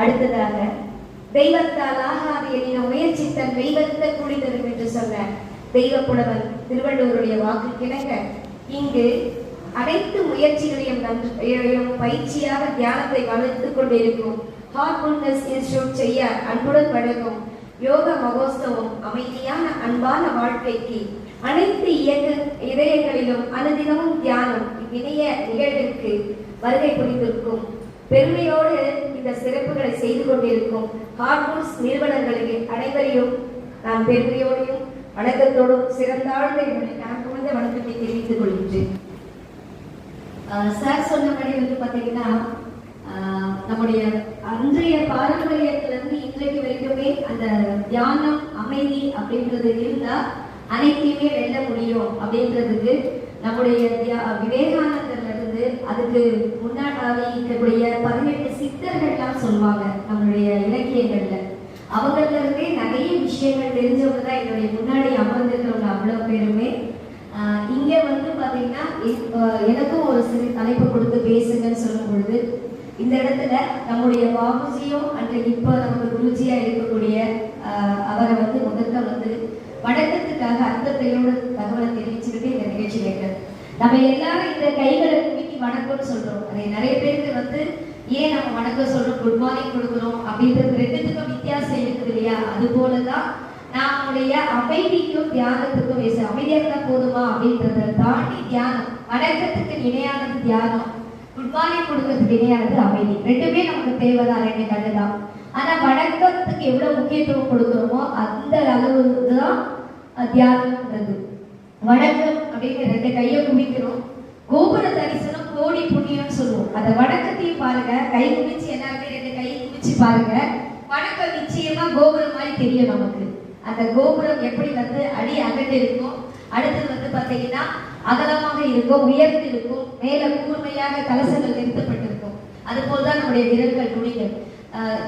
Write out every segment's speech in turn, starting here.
அடுத்ததாக தெய்வத்தால் ஆகாது எனின முயற்சித்தன் தெய்வத்தை கூலி தரும் என்று சொன்ன தெய்வ புலவன் திருவள்ளுவருடைய வாக்கு கிணங்க இங்கு அனைத்து முயற்சிகளையும் நன்றையும் பயிற்சியாக தியானத்தை வளர்த்துக் கொண்டிருக்கும் ஹார்ட்ஃபுல்னஸ் இன்ஸ்டியூட் செய்ய அன்புடன் வழங்கும் யோக மகோத்சவம் அமைதியான அன்பான வாழ்க்கைக்கு அனைத்து இயக்க இதயங்களிலும் அனுதினமும் தியானம் இவ்விணைய நிகழ்விற்கு வருகை புரிந்திருக்கும். பெருமையோடு இந்த சிறப்புகளை செய்து கொண்டிருக்கும் ஹார்மோன்ஸ் நிறுவனங்களுக்கு அனைவரையும் நான் பெருமையோடையும் வணக்கத்தோடும் சிறந்தாழ்ந்த என்னுடைய நான் குழந்த வணக்கத்தை தெரிவித்துக் கொள்கின்றேன். ஆஹ் சார் சொன்னபடி வந்து பார்த்தீங்கன்னா ஆஹ் நம்முடைய அன்றைய பாரம்பரியத்திலிருந்து இன்றைக்கு வரைக்குமே அந்த தியானம் அமைதி அப்படின்றது இருந்தா அனைத்தையுமே வெல்ல முடியும் அப்படின்றதுக்கு நம்முடைய தியா- விவேகானந்தர்ல அதுக்கு முன்னாடி இருக்கக்கூடிய பதினெட்டு சித்தர்கள்லாம் சொல்லுவாங்க நம்மளுடைய இலக்கியங்கள்ல. அவங்கள இருந்தே நிறைய விஷயங்கள் தெரிஞ்சவங்க தான் என்னுடைய முன்னாடி அமர்ந்திருக்கிறவங்க அவ்வளவு பேருமே. ஆஹ் இங்க வந்து பாத்தீங்கன்னா எனக்கும் ஒரு சிறு தலைப்பு கொடுத்து பேசுங்கன்னு சொல்லும் பொழுது இந்த இடத்துல நம்முடைய பாபுஜியும் அண்ட் இப்போ நமக்கு குருஜியா இருக்கக்கூடிய ஆஹ் அவரை வந்து முதல்ல வந்து வணக்கத்துக்காக அர்த்தத்தையோட தகவலை தெரிவிச்சுக்கிட்டு இந்த நிகழ்ச்சி வைக்கிறேன் நம்ம எல்லாரும் இந்த கைகளை வணக்கம்னு சொல்றோம். அதை நிறைய பேருக்கு வந்து ஏன் நம்ம வணக்கம் சொல்றோம்? குட் மார்னிங் கொடுக்குறோம் அப்படின்றது ரெண்டுத்துக்கும் வித்தியாசம் இருக்குது இல்லையா? அது போலதான் நம்முடைய அமைதிக்கும் தியானத்துக்கும் பேச அமைதியா இருந்தா போதுமா அப்படின்றத தாண்டி தியானம். வணக்கத்துக்கு இணையானது தியானம் குட் மார்னிங் கொடுக்கறதுக்கு இணையானது அமைதி. ரெண்டுமே நமக்கு தேவைதான். ரெண்டு கண்ணு தான் ஆனா வணக்கத்துக்கு எவ்வளவு முக்கியத்துவம் கொடுக்குறோமோ அந்த அளவு தான் தியானம்ன்றது வணக்கம் அப்படின்னு ரெண்டு கையை குமிக்கிறோம் கோபுர தரிசனம் கோடி புண்ணியம்னு சொல்லுவோம். அந்த வணக்கத்தையும் பாருங்க. கை குமிச்சு எல்லாருமே ரெண்டு கை குமிச்சு பாருங்க. வணக்கம் நிச்சயமா கோபுரம் மாதிரி தெரியும் நமக்கு. அந்த கோபுரம் எப்படி வந்து அடி அகண்டு இருக்கும் அடுத்தது வந்து பாத்தீங்கன்னா அகலமாக இருக்கும் உயர்ந்து இருக்கும் மேல கூர்மையாக கலசங்கள் நிறுத்தப்பட்டிருக்கும் அது போலதான் நம்முடைய விரல்கள் துணிகள்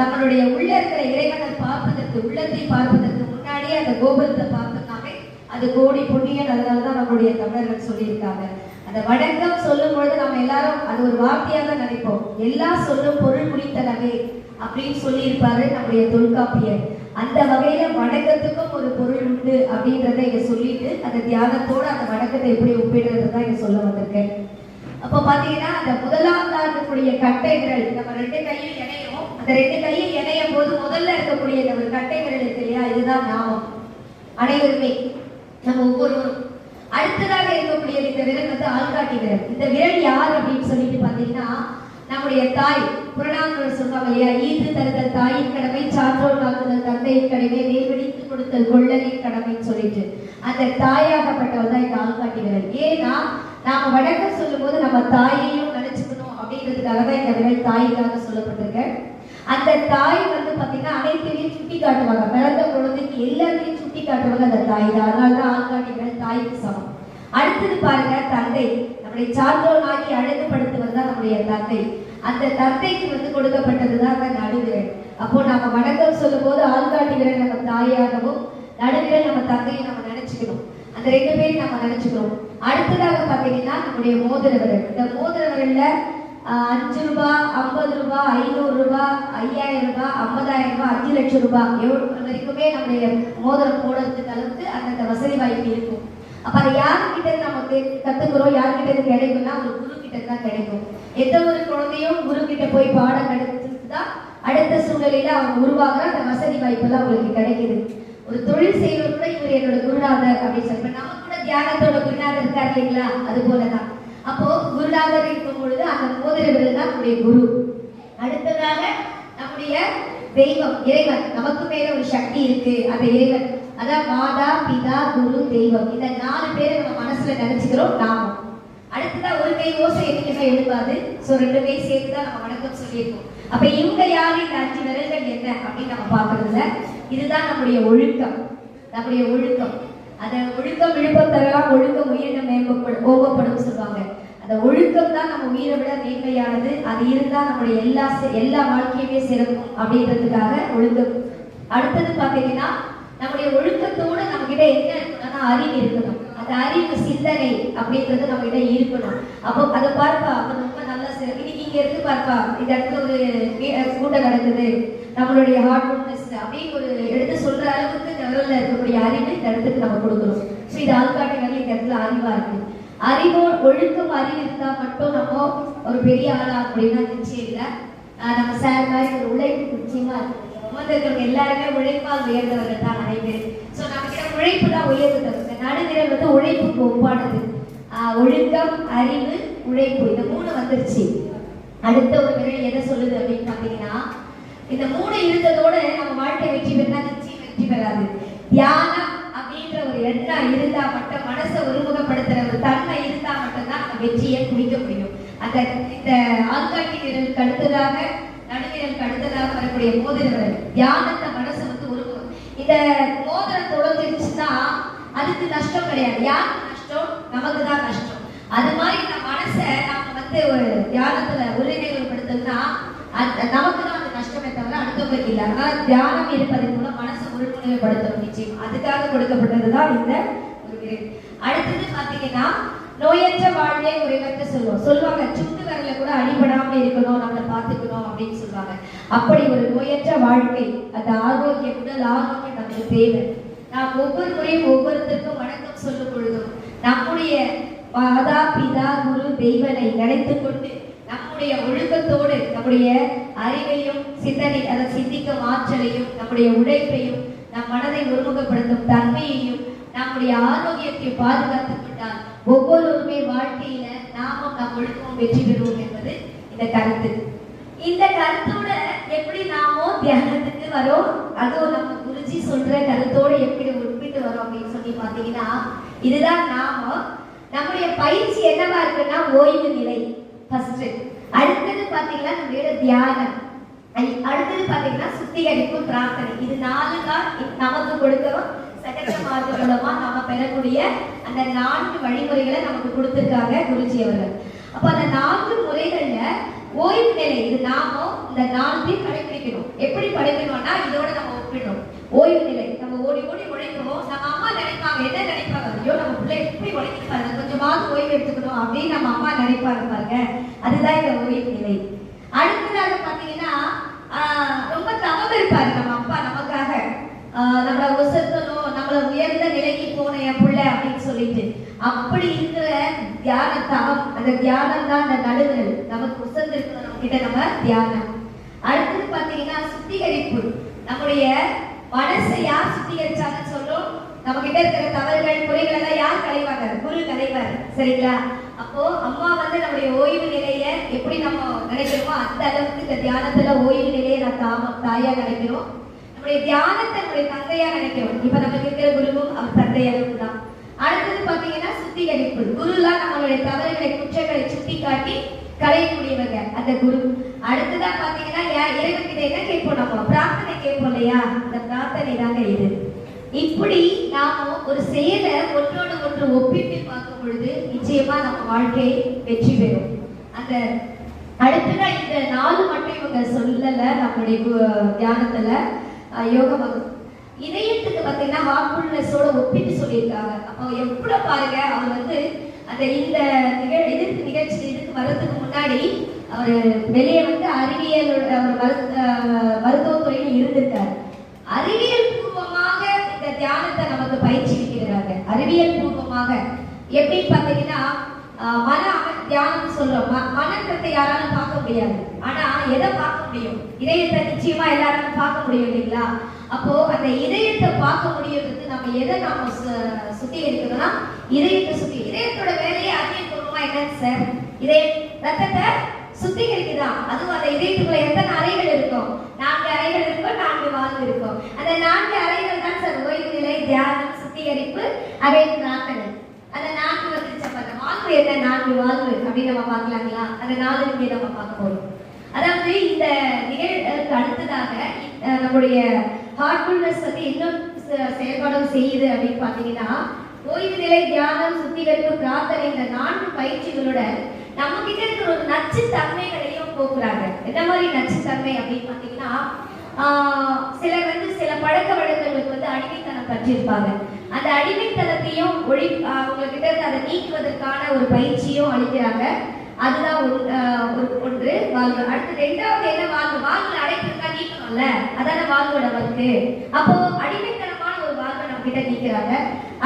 நம்மளுடைய உள்ள இருக்கிற இறைவனை பார்ப்பதற்கு உள்ளத்தை பார்ப்பதற்கு முன்னாடியே அந்த கோபுரத்தை பார்த்துக்காமே அது கோடி புண்ணியன் அதனாலதான் நம்மளுடைய தமிழர்கள் சொல்லியிருக்காங்க. அந்த வணக்கம் சொல்லும் பொழுது நம்ம எல்லாரும் அது ஒரு வார்த்தையாக தான் நினைப்போம். எல்லாம் சொல்லும் பொருள் முடித்தனவே அப்படின்னு சொல்லியிருப்பாரு நம்முடைய தொல்காப்பியர். அந்த வகையில வணக்கத்துக்கும் ஒரு பொருள் உண்டு அப்படின்றத இங்க சொல்லிட்டு அந்த தியானத்தோட அந்த வணக்கத்தை எப்படி ஒப்பிடுறது தான் இங்க சொல்ல வந்திருக்கேன். அப்போ பாத்தீங்கன்னா அந்த முதலாம் இருக்கக்கூடிய கட்டை விரல் நம்ம ரெண்டு கையும் இணையும் அந்த ரெண்டு கையும் இணையும் போது முதல்ல இருக்கக்கூடிய இந்த ஒரு கட்டை விரல் இருக்கு இல்லையா? இதுதான் நாமம். அனைவருமே நம்ம ஒவ்வொருவரும் அடுத்ததாக இருக்கக்கூடிய இந்த விரல் வந்து ஆள்காட்டி விரல். இந்த விரல் யார் அப்படின்னு சொல்லிட்டு பாத்தீங்கன்னா நம்முடைய தாய் புறநானூறு சொல்லுவாங்க இல்லையா? ஈத்து தருதல் தாயின் கடமை சான்றோர் காக்குதல் தந்தையின் கடமை நேர்வடித்து கொடுத்தல் கொள்ளலின் கடமைன்னு சொல்லிட்டு. அந்த தாயாகப்பட்டவர் தான் இந்த ஆள்காட்டி விரல். ஏன்னா நாம வணக்கம் சொல்லும்போது நம்ம தாயையும் நினைச்சுக்கணும் அப்படின்றதுக்காக தான் இந்த விரல் தாய்க்காக சொல்லப்பட்டிருக்கேன் அந்த தாய் வந்து பார்த்தீங்கன்னா அனைத்தையும் சுட்டி காட்டுவாங்க. பிறந்த குழந்தைக்கு எல்லாத்தையும் சுட்டி காட்டுவாங்க அந்த தாய் தான். அதனால தான் ஆள்காட்டி தாய்க்கு சமம். அடுத்தது பாருங்க தந்தை. நம்முடைய சான்றோனாகி அழகுபடுத்துவது தான் நம்முடைய தந்தை. அந்த தந்தைக்கு வந்து கொடுக்கப்பட்டது தான் அந்த நடுவிரல். அப்போ நாம வணக்கம் சொல்லும் போது ஆள்காட்டி விரல் நம்ம தாயாகவும் நடுவிரல் நம்ம தந்தையை நம்ம நினைச்சுக்கணும். அந்த ரெண்டு பேரையும் நம்ம நினைச்சுக்கிறோம் அடுத்ததாக பார்த்தீங்கன்னா நம்முடைய மோதிர விரல் இந்த மோதிர விரல்ல அஞ்சு ரூபாய் ஐம்பது ரூபாய் ஐநூறு ரூபாய் ஐயாயிரம் ரூபாய் ஐம்பதாயிரம் ரூபாய் அஞ்சு லட்சம் ரூபாய் எவ்வளவு வரைக்குமே நம்முடைய மோதிரம் போடுறதுக்கு அளவுக்கு அந்த வசதி வாய்ப்பு இருக்கும். அப்ப அதை யாருக்கிட்ட இருந்து நம்ம கத்துக்கிறோம்? யார்கிட்ட இருந்து கிடைக்கும்னா ஒரு குரு கிட்ட தான் கிடைக்கும். எந்த ஒரு குழந்தையும் குரு கிட்ட போய் பாடம் கிடைச்சிட்டு தான் அடுத்த சூழ்நிலையில அவங்க உருவாகிற அந்த வசதி வாய்ப்பு எல்லாம் அவங்களுக்கு கிடைக்குது. ஒரு தொழில் செய்வது கூட இவர் என்னோட குருநாதர் அப்படின்னு சொல்லி இப்ப நம்ம கூட தியானத்தோட குருநாதர் இருக்காரு இல்லைங்களா? அது போலதான். அப்போ குருநாதர் இருக்கும் பொழுது அந்த மோதிர தான் நம்முடைய குரு. அடுத்ததாக நம்முடைய தெய்வம் இறைவன். நமக்கு மேல ஒரு சக்தி இருக்கு. அந்த இறைவன் அதான் மாதா பிதா குரு தெய்வம். இந்த நாலு பேரை நம்ம மனசுல நினைச்சுக்கிறோம் நாமம் அடுத்ததா ஒரு கை ஓசை என்னைக்குமே எழுப்பாது சோ ரெண்டு கை சேர்த்து தான் நம்ம வணக்கம் சொல்லியிருக்கோம். அப்ப இவங்க யாரு இந்த அஞ்சு விரல்கள் என்ன அப்படின்னு நம்ம பாக்குறதுல இதுதான் நம்முடைய ஒழுக்கம். நம்முடைய ஒழுக்கம். அதை ஒழுக்கம் விழுப்பம் தரலாம் ஒழுக்கம் உயிரின மேம்பப்படும் ஓகப்படும் சொல்லுவாங்க. அந்த ஒழுக்கம் தான் நம்ம உயிரை விட மேன்மையானது. அது இருந்தா நம்முடைய எல்லா எல்லா வாழ்க்கையுமே சிறக்கும் அப்படின்றதுக்காக ஒழுக்கம். அடுத்தது பாத்தீங்கன்னா நம்முடைய ஒழுக்கத்தோட நம்ம கிட்ட என்ன இருக்கணும்னா அறிவு இருக்கணும். அந்த அறிவு சிந்தனை அப்படின்றது நம்ம கிட்ட இருக்கணும். அப்போ அதை பார்ப்பா அப்ப ரொம்ப இங்க இருந்து பார்ப்பா இந்த இடத்துல ஒரு கூட்டம் நடக்குது. நம்மளுடைய ஹார்ட்ஃபுல்னஸ் அப்படின்னு ஒரு எடுத்து சொல்ற அளவுக்கு இந்த இருக்கக்கூடிய அறிவு இந்த இடத்துக்கு நம்ம கொடுக்குறோம். ஸோ இது ஆள்காட்டி வரையில் இந்த இடத்துல அறிவா இருக்கு. அறிவோ ஒழுக்கம் அறிவு இருந்தா மட்டும் நம்ம ஒரு பெரிய ஆளா அப்படின்னா நிச்சயம் இல்லை. நம்ம சார் மாதிரி ஒரு உழைப்பு நிச்சயமா இருக்கு. எல்லாருமே உழைப்பால் உயர்ந்தவர்கள் தான் அனைவரும் ஸோ நம்ம கிட்ட உழைப்பு தான் உயர்வு தருது நடுநிலை வந்து உழைப்புக்கு ஒப்பானது. ஒழுக்கம் அறிவு உழைப்பு இந்த மூணு வந்துருச்சு. அடுத்த ஒரு விரல் எதை சொல்லுது அப்படின்னு பாத்தீங்கன்னா இந்த மூணு இருந்ததோட நம்ம வாழ்க்கை வெற்றி பெறா நிச்சயம் வெற்றி பெறாது. தியானம் அப்படின்ற ஒரு எண்ணம் இருந்தா மட்டும் மனசை ஒருமுகப்படுத்துற ஒரு தன்மை இருந்தா மட்டும்தான் நம்ம வெற்றியை குடிக்க முடியும். அந்த இந்த ஆங்காட்டி விரலுக்கு அடுத்ததாக நடுவிரலுக்கு அடுத்ததாக வரக்கூடிய மோதிர விரல் தியானத்தை மனசு வந்து ஒருமுகம். இந்த மோதிரம் தொடர்ந்துருச்சுன்னா அதுக்கு நஷ்டம் கிடையாது. யாருக்கு நஷ்டம்? நமக்கு தான் நஷ்டம். அது மாதிரி வந்து ஒரு தியானத்துல ஒருநிலைப்படுத்தணும்னா அது நமக்கு தான் அந்த கஷ்டமே தவிர அடுத்தவங்களுக்கு இல்லை. அதனால தியானம் இருப்பதன் மூலம் மனசை ஒருநிலைப்படுத்தணும் நிச்சயம். அதுக்காக கொடுக்கப்பட்டது தான் இந்த ஒரு அடுத்தது பாத்தீங்கன்னா நோயற்ற வாழ்வே உறைவற்ற சொல்லுவோம். சொல்லுவாங்க சுட்டு வரல கூட அடிபடாம இருக்கணும் நம்மளை பார்த்துக்கணும் அப்படின்னு சொல்லுவாங்க. அப்படி ஒரு நோயற்ற வாழ்க்கை அந்த ஆரோக்கியம் உடல் ஆரோக்கியம் நமக்கு தேவை. நாம் ஒவ்வொரு முறையும் ஒவ்வொருத்தருக்கும் வணக்கம் சொல்லும் பொழுதும் நம்முடைய மாதா பிதா குரு தெய்வனை நினைத்து கொண்டு நம்முடைய ஒழுக்கத்தோடு நம்முடைய அறிவையும் சிந்தனை அதை சிந்திக்கும் ஆற்றலையும் நம்முடைய உழைப்பையும் நம் மனதை ஒருமுகப்படுத்தும் தன்மையையும் நம்முடைய ஆரோக்கியத்தை பாதுகாத்துக் கொண்டால் ஒவ்வொருவருமே வாழ்க்கையில நாமும் நம் ஒழுக்கமும் வெற்றி பெறுவோம் என்பது இந்த கருத்து. இந்த கருத்தோட எப்படி நாமோ தியானத்துக்கு வரோம்? அதுவும் நம்ம குருஜி சொல்ற கருத்தோட எப்படி ஒப்பிட்டு வரோம் அப்படின்னு சொல்லி பாத்தீங்கன்னா இதுதான் நாம நம்முடைய பயிற்சி என்னவா இருக்குன்னா ஓய்வு நிலை. ஃபர்ஸ்ட் அடுத்தது பாத்தீங்கன்னா நம்மளோட தியானம். அடுத்தது பாத்தீங்கன்னா சுத்திகரிப்பு பிரார்த்தனை. இது நாலு தான் நமக்கு கொடுக்கிறோம் சகஜ மார்க்க மூலமா நாம பெறக்கூடிய அந்த நான்கு வழிமுறைகளை நமக்கு கொடுத்திருக்காங்க குருஜி அவர்கள். அப்ப அந்த நான்கு முறைகள்ல ஓய்வு நிலை இது நாம இந்த நான்கையும் கடைபிடிக்கணும். எப்படி படிக்கணும்னா இதோட நம்ம ஒப்பிடணும். ஓய்வு நிலை. நம்ம ஓடி ஓடி உழைக்கணும். நம்ம அம்மா நினைப்பாங்க என்ன நினைப்பாங்க ஐயோ நம்ம பிள்ளை எப்படி உழைக்கிட்டு பாருங்க கொஞ்சமாவது ஓய்வு எடுத்துக்கணும் அப்படின்னு நம்ம அம்மா நினைப்பாங்க பாருங்க. அதுதான் இந்த ஓய்வு நிலை. அடுத்ததாக பாத்தீங்கன்னா ரொம்ப தவம் இருப்பாரு நம்ம அப்பா நமக்காக. நம்மளை உசத்தணும் நம்மளை உயர்ந்த நிலைக்கு போன என் பிள்ளை அப்படின்னு சொல்லிட்டு. அப்படி இருக்கிற தியான தவம் அந்த தியானம் தான் அந்த நடுவில் நமக்கு உசந்து இருக்கிற நம்ம கிட்ட நம்ம தியானம். அடுத்தது பாத்தீங்கன்னா சுத்திகரிப்பு. நம்முடைய மனசை யார் சுத்திகரிச்சாங்க நம்ம கிட்ட இருக்கிற தவறுகள் குறைகள் எல்லாம் யார் களைவாங்க? குரு களைவார். சரிங்களா? அப்போ அம்மா வந்து நம்முடைய ஓய்வு நிலைய எப்படி நம்ம நினைக்கிறோமோ அந்த அளவுக்கு இந்த தியானத்துல ஓய்வு நிலையை நான் தாம தாயா நினைக்கிறோம். நம்முடைய தியானத்தை நம்முடைய தந்தையா நினைக்கிறோம். இப்ப நமக்கு இருக்கிற குருவும் அவர் தந்தை அளவுக்கு தான். அடுத்தது பாத்தீங்கன்னா சுத்திகரிப்பு. குருலாம் நம்மளுடைய தவறுகளை குற்றங்களை சுட்டி காட்டி களையக்கூடியவங்க அந்த குரு. அடுத்ததா பாத்தீங்கன்னா இறைவன் கிட்ட என்ன கேட்போம் நம்ம? பிரார்த்தனை கேட்போம் இல்லையா? அந்த பிரார்த்தனை தாங்க இது. இப்படி நாம ஒரு செயலை ஒன்றோடு ஒன்று ஒப்பிட்டு பார்க்கும் பொழுது நிச்சயமா நம்ம வாழ்க்கை வெற்றி பெறும். அந்த அடுத்ததான் இந்த நாலு மட்டும் இவங்க சொல்லல நம்முடைய தியானத்துல யோக வகுப்பு. இதயத்துக்கு பார்த்தீங்கன்னா ஹார்ட்ஃபுல்னஸோட ஒப்பிட்டு சொல்லியிருக்காங்க. அப்போ எவ்வளவு பாருங்க அவர் வந்து அந்த இந்த நிகழ் எதிர்ப்பு நிகழ்ச்சி இதுக்கு வர்றதுக்கு முன்னாடி அவர் வெளியே வந்து அறிவியலோட அவர் மருத்துவ மருத்துவத்துறையில் இருந்திருக்கார். அறிவியல் பூர்வமாக இந்த தியானத்தை நமக்கு பயிற்சி பயிற்சிக்கிறாங்க அறிவியல் பூர்வமாக எப்படி பார்த்தீங்கன்னா மன அம- தியானம் சொல்றோம். ம- யாராலும் பார்க்க முடியாது. ஆனா எதை பார்க்க முடியும்? இதயத்தை நிச்சயமா எல்லாராலும் பார்க்க முடியும் இல்லைங்களா? அப்போ அந்த இதயத்தை பார்க்க முடியறதுக்கு நம்ம எதை நாம சு- இதயத்தை சுத்தி. இதயத்தோட வேலையே அறிவியல் பூர்வமா என்னன்னு சார்? இதய ரத்தத்தை சுத்திகரிக்குதான் அதுவும் அந்த இதயத்துக்குள்ள எத்தனை அறைகள் இருக்கும்? நான்கு அறைகள் இருக்கும் நான்கு வாழ்வு இருக்கும். அந்த நான்கு அறைகள் தான் சார் ஓய்வு நிலை தியானம் சுத்திகரிப்பு பிரார்த்தனை அந்த நான்கு வந்துருச்சு அப்ப வாக்கு வாழ்வு என்ன நான்கு வாழ்வு அப்படின்னு நம்ம பார்க்கலாங்களா? அந்த நாலு இங்கே நம்ம பார்க்க போறோம். அதாவது இந்த நிகழ்வுக்கு அடுத்ததாக நம்முடைய ஹார்ட்ஃபுல்னஸ் வந்து இன்னும் செயல்பாடும் செய்யுது அப்படின்னு பார்த்தீங்கன்னா ஓய்வு நிலை தியானம் சுத்திகரிப்பு பிரார்த்தனை இந்த நான்கு பயிற்சிகளோட நம்ம கிட்ட இருக்கிற ஒரு நச்சு தன்மைகளையும் போக்குறாங்க. என்ன மாதிரி நச்சு தன்மை அப்படின்னு பார்த்தீங்கன்னா சிலர் வந்து சில பழக்க வழக்கங்களுக்கு வந்து அடிமைத்தனம் பற்றியிருப்பாங்க அந்த அடிமைத்தனத்தையும் ஒழி அவங்கக்கிட்ட உங்ககிட்ட இருந்து அதை நீக்குவதற்கான ஒரு பயிற்சியும் அளிக்கிறாங்க. அதுதான் ஒரு ஒன்று வாழ்வு அடுத்து ரெண்டாவது என்ன? வாழ்வு வாழ்வுல அடைப்பு இருக்கா நீக்கணும்ல. அதான வாழ்வோட ஒர்க்கு அப்போ அடிமைத்தனமான ஒரு வாழ்வை நம்ம கிட்ட நீக்கிறாங்க.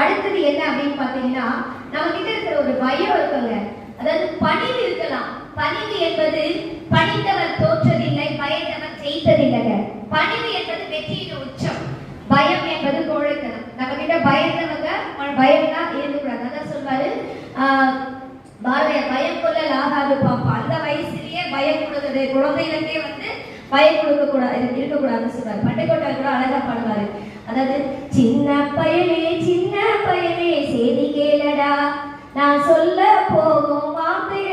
அடுத்தது என்ன அப்படின்னு பாத்தீங்கன்னா நம்ம கிட்ட இருக்கிற ஒரு பயம் இருக்குங்க அதாவது பணிவு இருக்கலாம். பணிவு என்பது பணித்தவர் தோற்றதில்லை பயந்தவர் ஜெயித்ததில்லைங்க பணிவு என்பது வெற்றியின் உச்சம். பயம் என்பது கோழைத்தனம். நம்ம கிட்ட பயந்தவங்க பயம் தான் இருக்கக்கூடாது. அதான் சொல்வாரு ஆஹ், பாரதியார் பயம் கொள்ளல் ஆகாது பாப்பா. அந்த வயசுலயே பயம் கொடுக்குது குழந்தைகளுக்கே வந்து பயம் கொடுக்க கூடாது இருக்கக்கூடாதுன்னு சொல்றாரு பட்டுக்கோட்டை கூட அழகா பாடுவாரு. அதாவது சின்ன பயலே சின்ன பயலே செய்தி கேளடா. நான் சொல்ல போகும் வார்த்தையை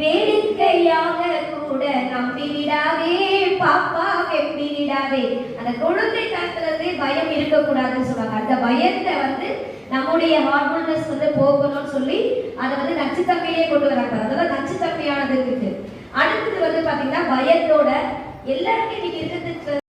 வேடிக்கையாக கூட நம்பி விடாதே பாப்பா வெம்பி விடாதே அந்த குழந்தை தரத்துலேருந்தே பயம் இருக்கக்கூடாதுன்னு சொல்லுவாங்க. அந்த பயத்தை வந்து நம்முடைய ஹார்மோன்ஸ் வந்து போகணும்னு சொல்லி அதை வந்து நச்சுத்தன்மையிலே கொண்டு வராங்க. அதெல்லாம் நச்சுத்தன்மையானது இருக்கு. அடுத்தது வந்து பாத்தீங்கன்னா பயத்தோட எல்லாருமே இன்னைக்கு இருக்கிறது